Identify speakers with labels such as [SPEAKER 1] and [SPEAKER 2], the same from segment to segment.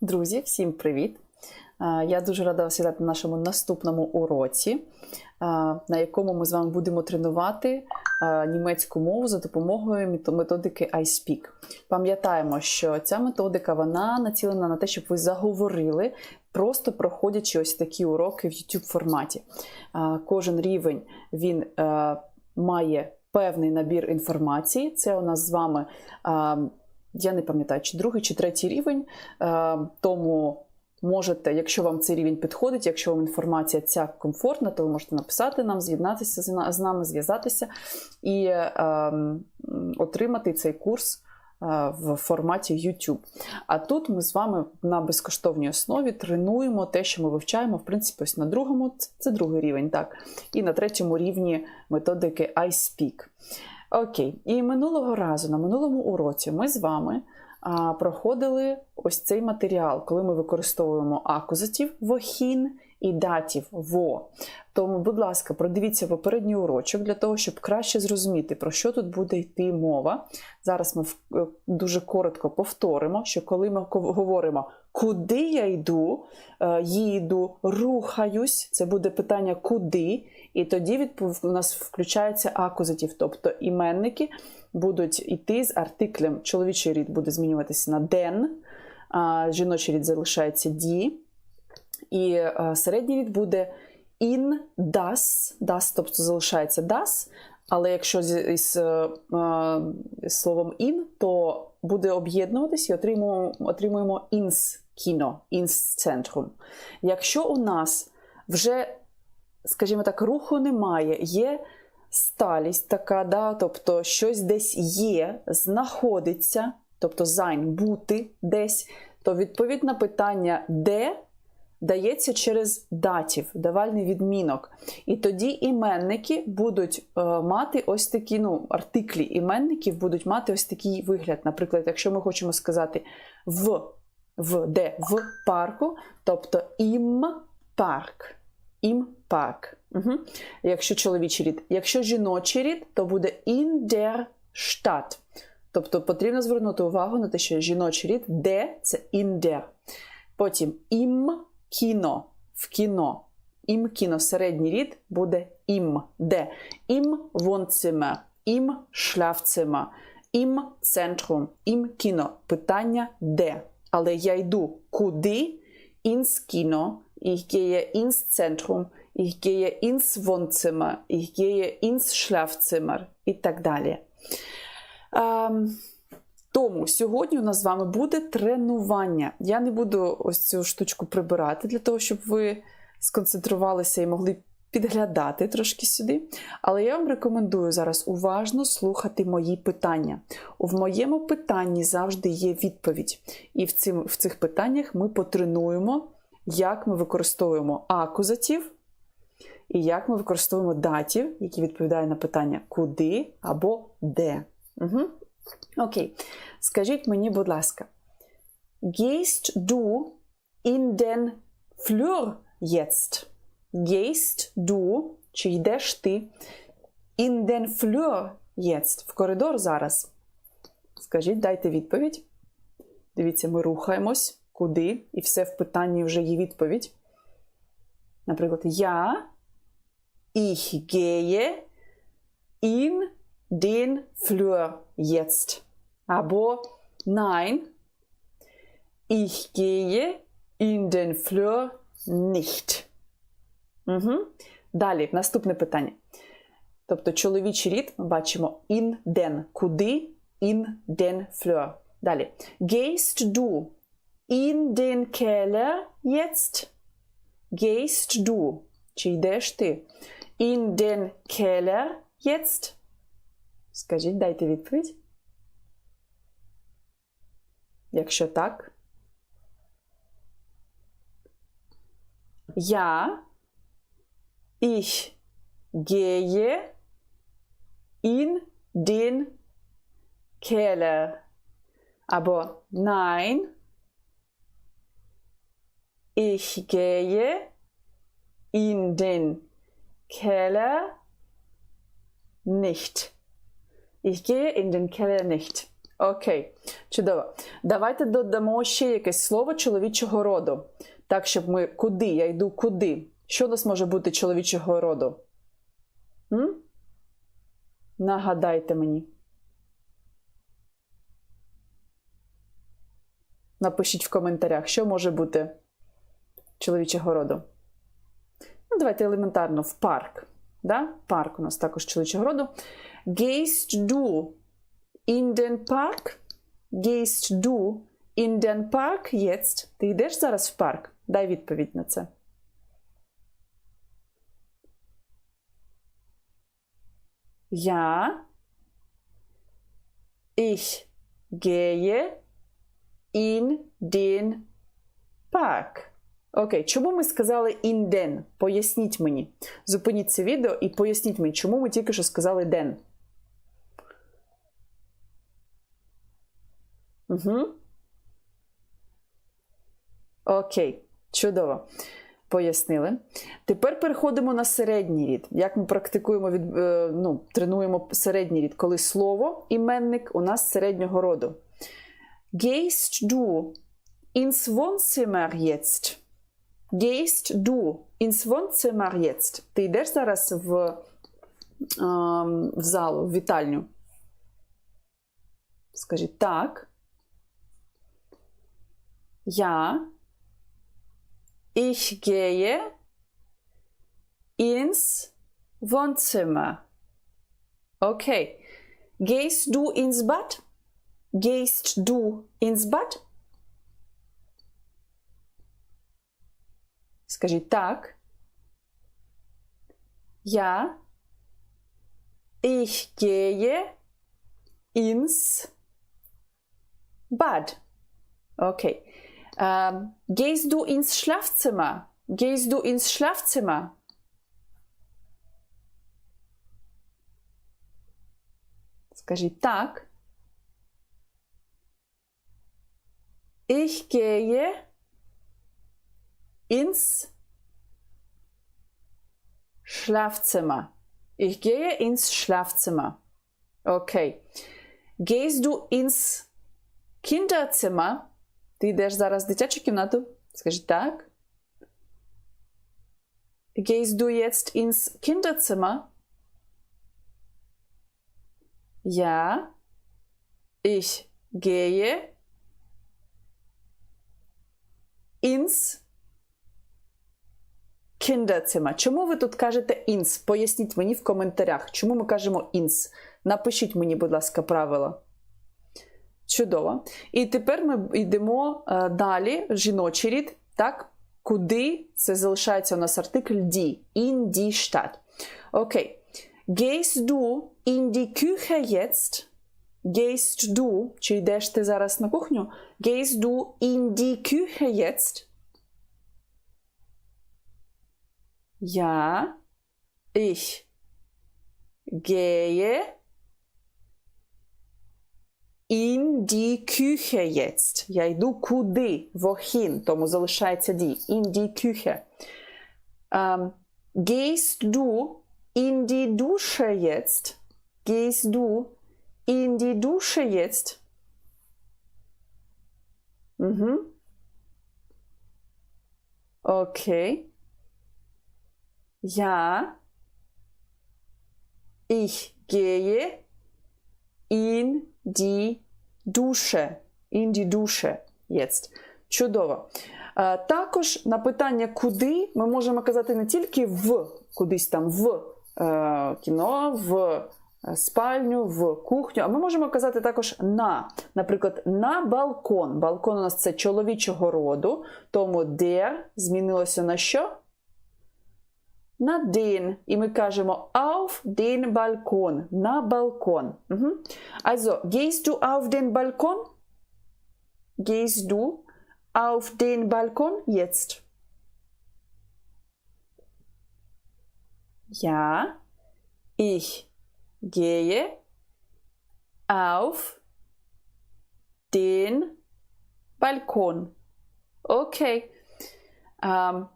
[SPEAKER 1] Друзі, всім привіт! Я дуже рада вас вітати на нашому наступному уроці, на якому ми з вами будемо тренувати німецьку мову за допомогою методики iSpeak. Пам'ятаємо, що ця методика вона націлена на те, щоб ви заговорили, просто проходячи ось такі уроки в YouTube форматі. Кожен рівень він має певний набір інформації. Це у нас з вами. Я не пам'ятаю, чи другий, чи третій рівень. Е, Тому можете, якщо вам цей рівень підходить, якщо вам інформація ця комфортна, то ви можете написати нам, з'єднатися з на- з нами, зв'язатися і е, отримати цей курс е, в форматі YouTube. А тут ми з вами на безкоштовній основі тренуємо те, що ми вивчаємо, в принципі, ось на другому, це другий рівень, так, і на третьому рівні методики iSpeak. Окей, і минулого разу, на минулому уроці, ми з вами а, проходили ось цей матеріал, коли ми використовуємо акузатив вохін і датів во. Тому, будь ласка, продивіться попередній урочок для того, щоб краще зрозуміти, про що тут буде йти мова. Зараз ми в- е, дуже коротко повторимо, що коли ми говоримо, куди я йду, е, їду, рухаюсь, це буде питання куди, і тоді у нас включається акузатив, тобто іменники будуть йти з артиклем. Чоловічий рід буде змінюватися на ден, а жіночий рід залишається ді. І середній рід буде in das, das, тобто залишається das, але якщо з, е, з словом in, то буде об'єднуватись і отримуємо, отримуємо ins кіно, ins центрум. Якщо у нас вже, скажімо так, руху немає, є сталість така, да, тобто щось десь є, знаходиться, тобто sein, бути десь, то відповідне питання де дається через датів, давальний відмінок. І тоді іменники будуть е, мати ось такі, ну, артиклі іменників будуть мати ось такий вигляд. Наприклад, якщо ми хочемо сказати в, в де в парку, тобто ім парк. Ім парк. Угу. Якщо чоловічий рід. Якщо жіночий рід, то буде in der Stadt. Тобто потрібно звернути увагу на те, що жіночий рід де це in der. Потім ім кіно в кіно. Ім кіно середній рід буде ім де. Ім вонциме, ім шляфциме, ім центрум, ім кіно. Питання де. Але я йду куди? Ins Kino, ich gehe ins Zentrum, ich gehe ins Wohnzimmer, ich gehe ins Schlafzimmer і так далі. Ем, тому сьогодні у нас з вами буде тренування. Я не буду ось цю штучку прибирати для того, щоб ви сконцентрувалися і могли підглядати трошки сюди. Але я вам рекомендую зараз уважно слухати мої питання. В моєму питанні завжди є відповідь. І в, цим, в цих питаннях ми потренуємо, як ми використовуємо акузатив і як ми використовуємо датів, які відповідають на питання куди або де. Угу. Окей. Скажіть мені, будь ласка, gehst du in den Flur jetzt? Gehst du, чи йдеш ти in den Flur jetzt? В коридор зараз? Скажіть, дайте відповідь. Дивіться, ми рухаємось. Куди? І все в питанні вже є відповідь. Наприклад, я ich gehe in den Flur jetzt. Або nein, ich gehe in den Flur nicht. Угу. Далі, наступне питання. Тобто чоловічий рід ми бачимо in den. Куди? In den Flur. Далі. Gehst du in den Keller jetzt? Gehst du? Чи йдеш ти? In den Keller jetzt? Скажіть, дайте відповідь. Якщо так. Ja, ich gehe in den Keller. Aber nein, ich gehe in den Keller nicht. Ich gehe in den Keller nicht. Окей, чудово. Давайте додамо ще якесь слово чоловічого роду. Так, щоб ми куди? Я йду куди? Що у нас може бути чоловічого роду? М? Нагадайте мені. Напишіть в коментарях, що може бути чоловічого роду. Ну, давайте елементарно в парк. Да? Парк у нас також чоловічого роду. Gehst du in den Park? Gehst du in den Park jetzt? Ти йдеш зараз в парк? Дай відповідь на це. Ja. Ich gehe in den Park. Окей, чому ми сказали den? Поясніть мені. Зупиніть це відео і поясніть мені, чому ми тільки що сказали den. Угу. Окей, чудово. Пояснили. Тепер переходимо на середній рід. Як ми практикуємо від, е, ну, тренуємо середній рід, коли слово, іменник у нас середнього роду. Gehst du ins Wohnzimmer jetzt? Gehst du ins Wohnzimmer jetzt? Ти йдеш зараз в, ем, в залу, в вітальню? Скажіть так. Ja. Ich gehe ins Wohnzimmer. Okay. Gehst du ins Bad? Gehst du ins Bad? Скажіть так. Ja. Ich gehe ins Bad. Okay. Ähm, gehst du ins Schlafzimmer? Gehst du ins Schlafzimmer? Скажіть так. Ich gehe ins Schlafzimmer. Ich gehe ins Schlafzimmer. Okay. Gehst du ins Kinderzimmer? Ти йдеш зараз в дитячу кімнату? Скажи так. Gehst du jetzt ins Kinderzimmer? Ja. Ich gehe ins Kinderzimmer. Чому ви тут кажете ins? Поясніть мені в коментарях, чому ми кажемо ins. Напишіть мені, будь ласка, правила. Чудово. І тепер ми йдемо е, далі, жіночий рід, так? Куди це залишається у нас артикль die, in die Stadt. Окей. Gehst du in die Küche jetzt? Gehst du, чи йдеш ти зараз на кухню? Gehst du in die Küche jetzt? Ja, ich gehe in die Küche jetzt. Я йду куди? Вохін, тому залишається die. In die Küche. Um, gehst du in die Dusche jetzt? Gehst du in die Dusche jetzt? Mhm. Okay. Ja. Ich gehe in die Dusche. In die Dusche jetzt. Чудово. Також на питання куди ми можемо казати не тільки в кудись там в е, кіно, в е, спальню, в кухню, а ми можемо казати також на. Наприклад, на балкон. Балкон у нас це чоловічого роду, тому der змінилося на що? На den. І ми кажемо auf den Balkon. На балкон. Угу. Also, gehst du auf den Balkon? Gehst du auf den Balkon jetzt? Ja, ich gehe auf den Balkon. Okay. Ähm,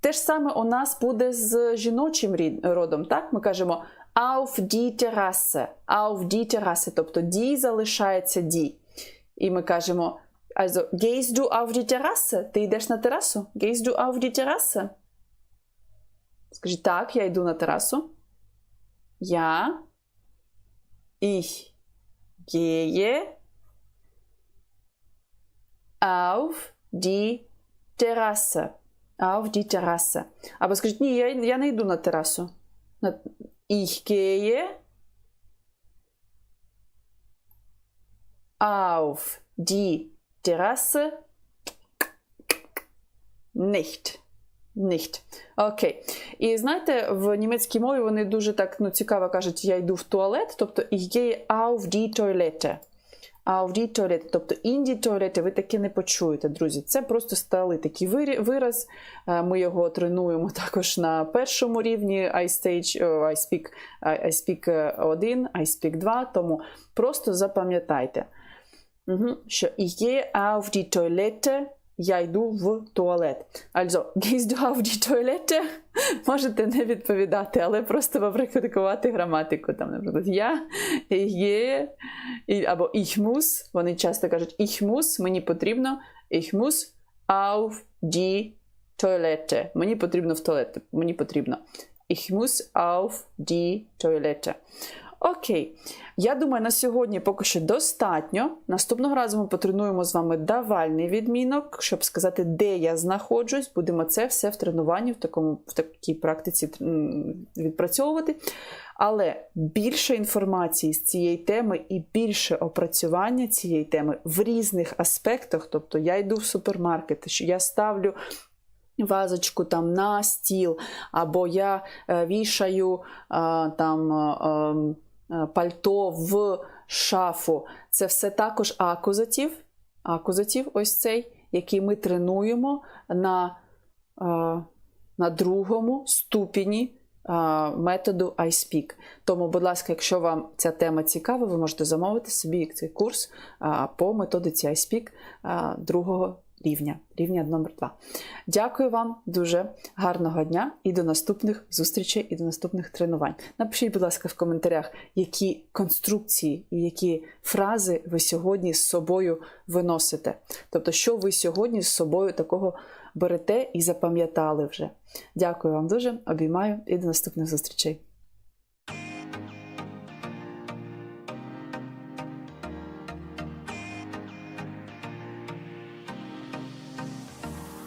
[SPEAKER 1] те ж саме у нас буде з жіночим родом. Так? Ми кажемо Auf die Terrasse. Auf die Terrasse. Тобто die залишається die. І ми кажемо, also, gehst du auf die Terrasse? Ти йдеш на терасу? Gehst du auf die Terrasse? Скажіть, так, я йду на терасу. Я. Ich gehe auf die Terrasse. Auf die Terrasse. Або скажіть, ні, я, я не йду на терасу. Ich gehe auf die Terrasse nicht. Nicht. Окей. І знаєте, в німецькій мові вони дуже так ну, цікаво кажуть, я йду в туалет, тобто ich gehe auf die Toilette. Die тобто інді туалети, ви таке не почуєте, друзі. Це просто сталий такий вираз. Е, Ми його тренуємо також на першому рівні I stage, о, I speak, I, I speak 1, I speak 2, тому просто запам'ятайте. Угу. Що є die Toilette, я йду в туалет. Also, gehst du auf? Можете не відповідати, але просто попрактикувати граматику. Там, наприклад, я, і- або ich. Вони часто кажуть ich мені потрібно, ich muss auf die Toilette. Мені потрібно в туалет. Мені потрібно. Ich auf die Toilette. Окей. Я думаю, на сьогодні поки що достатньо. Наступного разу ми потренуємо з вами давальний відмінок, щоб сказати, де я знаходжусь. Будемо це все в тренуванні, в, такому, в такій практиці відпрацьовувати. Але більше інформації з цієї теми і більше опрацювання цієї теми в різних аспектах. Тобто я йду в супермаркет, що я ставлю вазочку там на стіл, або я е, вішаю е, там е, ем, пальто в шафу. Це все також акузатив, акузатив ось цей, який ми тренуємо на, е, на другому ступені е, методу iSpeak. Тому, будь ласка, якщо вам ця тема цікава, ви можете замовити собі цей курс е, по методиці iSpeak е, другого рівня, рівня номер 2. Дякую вам дуже гарного дня і до наступних зустрічей і до наступних тренувань. Напишіть, будь ласка, в коментарях, які конструкції і які фрази ви сьогодні з собою виносите. Тобто, що ви сьогодні з собою такого берете і запам'ятали вже. Дякую вам дуже, обіймаю і до наступних зустрічей.